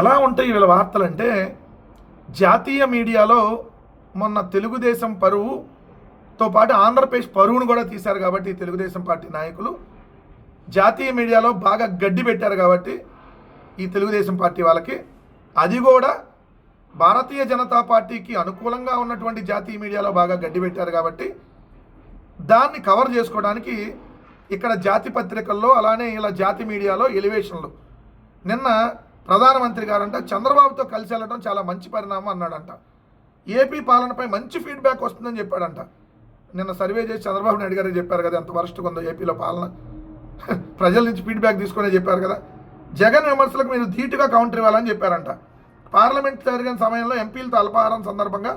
ఎలా ఉంటాయి వీళ్ళ వార్తలు అంటే జాతీయ మీడియాలో మొన్న తెలుగుదేశం పరువుతో పాటు ఆంధ్రప్రదేశ్ పరువును కూడా తీశారు కాబట్టి తెలుగుదేశం పార్టీ నాయకులు. జాతీయ మీడియాలో బాగా గడ్డి పెట్టారు కాబట్టి ఈ తెలుగుదేశం పార్టీ వాళ్ళకి. అది కూడా భారతీయ జనతా పార్టీకి అనుకూలంగా ఉన్నటువంటి జాతీయ మీడియాలో బాగా గడ్డి పెట్టారు కాబట్టి దాన్ని కవర్ చేసుకోవడానికి ఇక్కడ జాతి పత్రికల్లో అలానే ఇలా జాతి మీడియాలో ఎలివేషన్లు. నిన్న ప్రధానమంత్రి గారంట చంద్రబాబుతో కలిసి వెళ్ళడం చాలా మంచి పరిణామం అన్నాడంట. ఏపీ పాలనపై మంచి ఫీడ్బ్యాక్ వస్తుందని చెప్పాడంట. నిన్న సర్వే చేసి చంద్రబాబు నాయుడు గారు చెప్పారు కదా ఎంత వరస్ట్గా ఉందో ఏపీలో పాలన. ప్రజల నుంచి ఫీడ్బ్యాక్ తీసుకునే చెప్పారు కదా. జగన్ విమర్శలకు మీరు ధీటుగా కౌంటర్ ఇవ్వాలని చెప్పారంట. పార్లమెంట్ జరిగిన సమయంలో ఎంపీలతో అల్పాహారం సందర్భంగా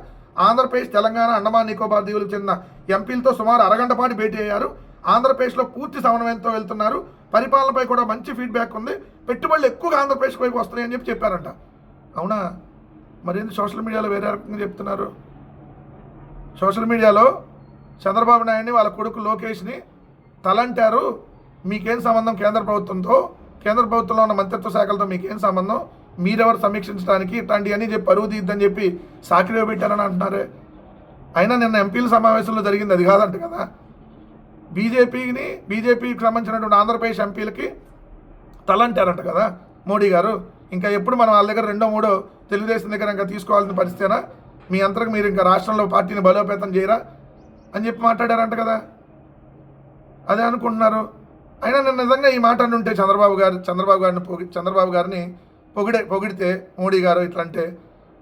ఆంధ్రప్రదేశ్ తెలంగాణ అండమాన్ నికోబార్ దీవులకు చెందిన ఎంపీలతో సుమారు అరగంట పాటు భేటీ అయ్యారు. ఆంధ్రప్రదేశ్లో పూర్తి సమన్వయంతో వెళ్తున్నారు. పరిపాలనపై కూడా మంచి ఫీడ్బ్యాక్ ఉంది. పెట్టుబడులు ఎక్కువగా ఆంధ్రప్రదేశ్ వైపు వస్తున్నాయని చెప్పి చెప్పారంట. అవునా? మరేంది సోషల్ మీడియాలో వేరే రకంగా చెప్తున్నారు? సోషల్ మీడియాలో చంద్రబాబు నాయుడిని వాళ్ళ కొడుకు లోకేష్ని తలంటారు. మీకేం సంబంధం కేంద్ర ప్రభుత్వంతో? కేంద్ర ప్రభుత్వంలో ఉన్న మంత్రిత్వ శాఖలతో మీకేం సంబంధం? మీరెవరు సమీక్షించడానికి ఇట్లాంటివన్నీ చెప్పి పరువు తీద్దని చెప్పి సాకిలో పెట్టారని అంటున్నారే. అయినా నిన్న ఎంపీల సమావేశంలో జరిగింది అది కాదంట కదా. బీజేపీని బీజేపీకి సంబంధించినటువంటి ఆంధ్రప్రదేశ్ ఎంపీలకి తలంటారంట కదా మోడీ గారు. ఇంకా ఎప్పుడు మనం వాళ్ళ దగ్గర రెండో మూడో తెలుగుదేశం దగ్గర ఇంకా తీసుకోవాల్సిన పరిస్థితేనా మీ అంతరకు మీరు ఇంకా రాష్ట్రంలో పార్టీని బలోపేతం చేయరా? అని చెప్పి మాట్లాడారంట కదా. అదే అనుకుంటున్నారు. అయినా నేను నిజంగా ఈ మాట ఉంటే చంద్రబాబు గారు చంద్రబాబు గారిని పొగి చంద్రబాబు గారిని పొగిడే పొగిడితే మోడీ గారు ఇట్లా అంటే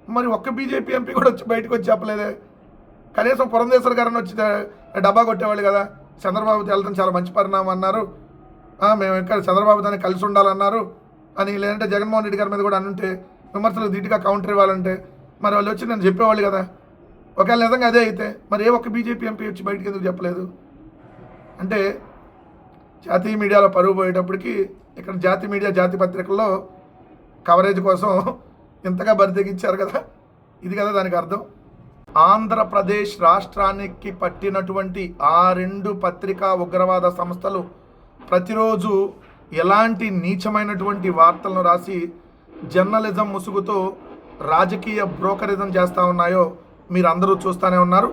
మరి ఒక్క బీజేపీ ఎంపీ కూడా వచ్చి బయటకు వచ్చి చెప్పలేదే? కనీసం పురంధేశ్వర్ గారిని వచ్చి డబ్బా కొట్టేవాళ్ళు కదా. చంద్రబాబు వెళ్తాం చాలా మంచి పరిణామం అన్నారు. మేము ఇక్కడ దాన్ని కలిసి ఉండాలన్నారు. అని లేదంటే జగన్మోహన్ రెడ్డి గారి మీద కూడా అనుంటే విమర్శలు ధీటుగా కౌంటర్ ఇవ్వాలంటే మరి వాళ్ళు వచ్చి నేను చెప్పేవాళ్ళు కదా. ఒకవేళ నిజంగా అదే అయితే మరి ఏ ఒక్క బీజేపీ ఎంపీ వచ్చి బయటకు ఎందుకు చెప్పలేదు? అంటే జాతీయ మీడియాలో పరుగు పోయేటప్పటికి ఇక్కడ జాతి మీడియా జాతి పత్రికల్లో కవరేజ్ కోసం ఇంతగా బరితెగించారు కదా. ఇది కదా దానికి అర్థం. ఆంధ్రప్రదేశ్ రాష్ట్రానికి పట్టినటువంటి ఆ రెండు పత్రికా ఉగ్రవాద సంస్థలు ప్రతిరోజు ఎలాంటి నీచమైనటువంటి వార్తలను రాసి జర్నలిజం ముసుగుతో రాజకీయ బ్రోకరిజం చేస్తూ ఉన్నాయో మీరు అందరూ చూస్తూనే ఉన్నారు.